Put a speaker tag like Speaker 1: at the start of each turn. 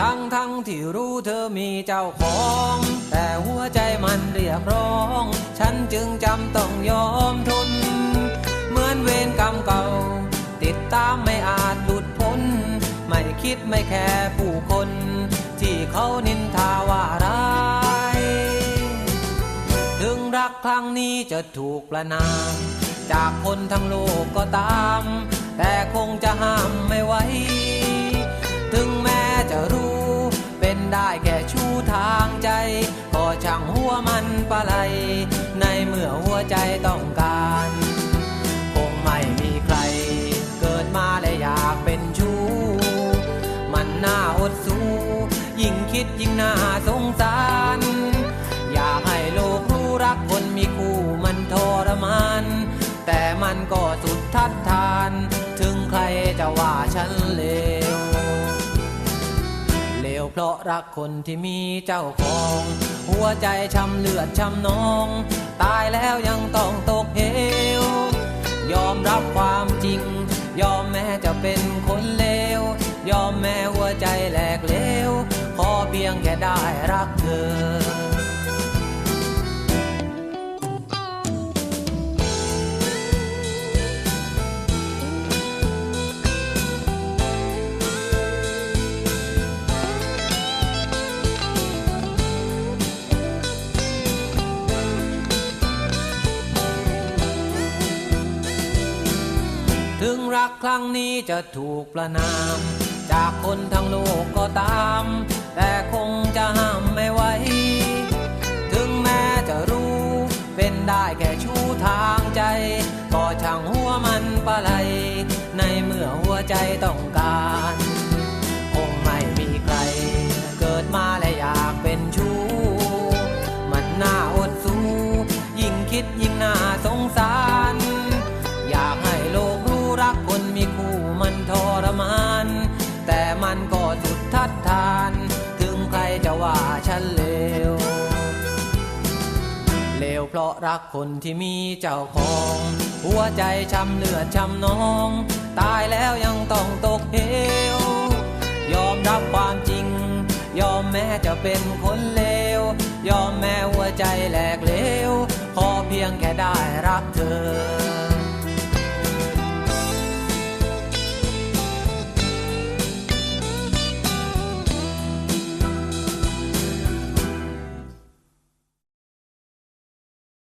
Speaker 1: ทั้งทั้งที่รู้เธอมีเจ้าของ แต่หัวใจมันเรียกร้อง ฉันจึงจำต้องยอมทน เหมือนเวรกรรมเก่า ติดตามไม่อาจหลุดพ้น ไม่คิดไม่แค่ผู้คน ที่เขานินทาว่าร้าย ถึงรักครั้งนี้จะถูกประนาม จากคนทั้งโลกก็ตาม แต่คงจะห้าม ช่างหัวมันปะไหลในเมื่อหัวใจต้องการ คงไม่มีใคร เกิดมาและอยากเป็นชู้ มันน่าอดสู้ยิ่งคิดยิ่งน่าสงสาร อยากให้โลกรู้รักคนมีคู่มันทรมาน แต่มันก็สุดทัดทาน ถึงใครจะว่าฉันเลวเลวเพราะรักคนที่มีเจ้าของ วใจช้ำเลือดช้ำนอง ตายแล้วยังต้องตกเหวยอมรับความจริง ยอมแม้จะเป็นคนเลว ยอมแม้หัวใจแหลกเลว ขอเพียงแค่ได้รักเธอ ถึงรักครั้งนี้จะถูกประนาม จากคนทั้งโลกก็ตาม แต่คงจะห้ามไม่ไหว ถึงแม้จะรู้ เป็นได้แค่ชู้ทางใจ ก็ช่างหัวมันปะไหลในเมื่อหัวใจต้องการ คงไม่มีใคร เกิดมาและอยากเป็นชู้ มันน่าอดสู้ ยิ่งคิดยิ่งน่า เพราะรักคนที่มีเจ้าของ หัวใจช้ำเลือดช้ำนอง ตายแล้วยังต้องตกเหวยอมรับความจริง ยอมแม้จะเป็นคนเลวยอมแม้หัวใจแหลกเลวขอเพียงแค่ได้รักเธอ